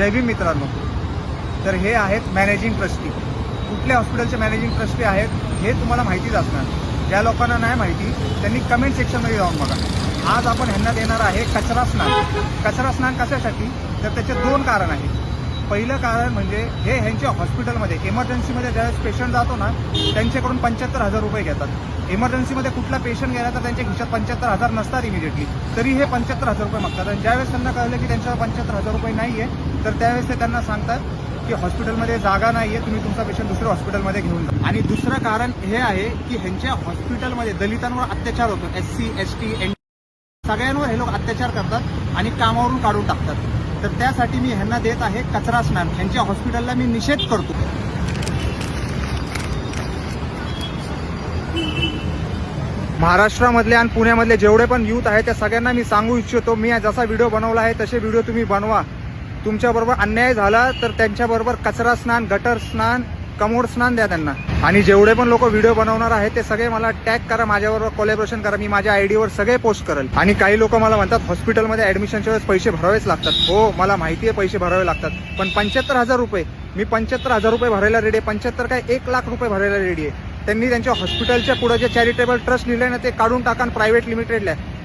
जय भीम मित्रांनो. तर हे आहेत मॅनेजिंग ट्रस्टी कुठल्या हॉस्पिटलचे मॅनेजिंग ट्रस्टी आहेत हे तुम्हाला माहितीच असणार. ज्या लोकांना नाही माहिती त्यांनी कमेंट सेक्शनमध्ये जाऊन बघा. आज आपण ह्यांना देणार आहे कचरा स्नान. कचरा स्नान कशासाठी? तर त्याचे दोन कारण आहेत. पहिलं कारण म्हणजे हे ह्यांच्या हॉस्पिटलमध्ये इमर्जन्सीमध्ये ज्यावेळेस पेशंट जातो ना त्यांच्याकडून पंच्याहत्तर हजार रुपये घेतात. इमर्जन्सीमध्ये कुठला पेशंट गेला तर त्यांच्या खिशात पंच्याहत्तर हजार नसतात इमिजिएटली तरी हे पंच्याहत्तर हजार रुपये मागतात. आणि ज्यावेळेस त्यांना कळलं की त्यांच्यावर पंच्याहत्तर हजार रुपये नाही आहे तर त्यावेळेस ते त्यांना सांगतात की हॉस्पिटलमध्ये जागा नाही आहे तुम्ही तुमचा पेशंट दुसऱ्या हॉस्पिटलमध्ये घेऊन जा. आणि दुसरं कारण हे आहे की ह्यांच्या हॉस्पिटलमध्ये दलितांवर अत्याचार होतो. S C S T N सगळ्यांवर हे लोक अत्याचार करतात आणि कामावरून काढून टाकतात. तर त्यासाठी मी ह्यांना देत आहे कचरा स्नान ह्यांच्या हॉस्पिटलला मी निषेध करतो. महाराष्ट्रामधले आणि पुण्यामधले जेवढे पण युथ आहे त्या सगळ्यांना मी सांगू इच्छितो मी जसा व्हिडिओ बनवला आहे तसे व्हिडिओ तुम्ही बनवा. तुमच्याबरोबर अन्याय झाला तर त्यांच्याबरोबर कचरा स्नान गटर स्नान कमोड स्नान द्या त्यांना. आणि जेवढे पण लोक व्हिडिओ बनवणार आहेत ते सगळे मला टॅग करा माझ्याबरोबर कोलॅबरेशन करा मी माझ्या आयडीवर सगळे पोस्ट करेल. आणि काही लोक मला म्हणतात हॉस्पिटलमध्ये ऍडमिशनच्या वेळेस पैसे भरावेच लागतात. हो मला माहिती आहे पैसे भरावे लागतात. पण पंच्याहत्तर हजार रुपये मी पंच्याहत्तर हजार रुपये भरायला रेडी आहे. पंच्याहत्तर काय एक लाख रुपये भरायला रेडी आहे. त्यांनी त्यांच्या हॉस्पिटलच्या पुढे जे चॅरिटेबल ट्रस्ट लिहिलंय ना ते काढून टाका प्रायव्हेट लिमिटेडला आहे.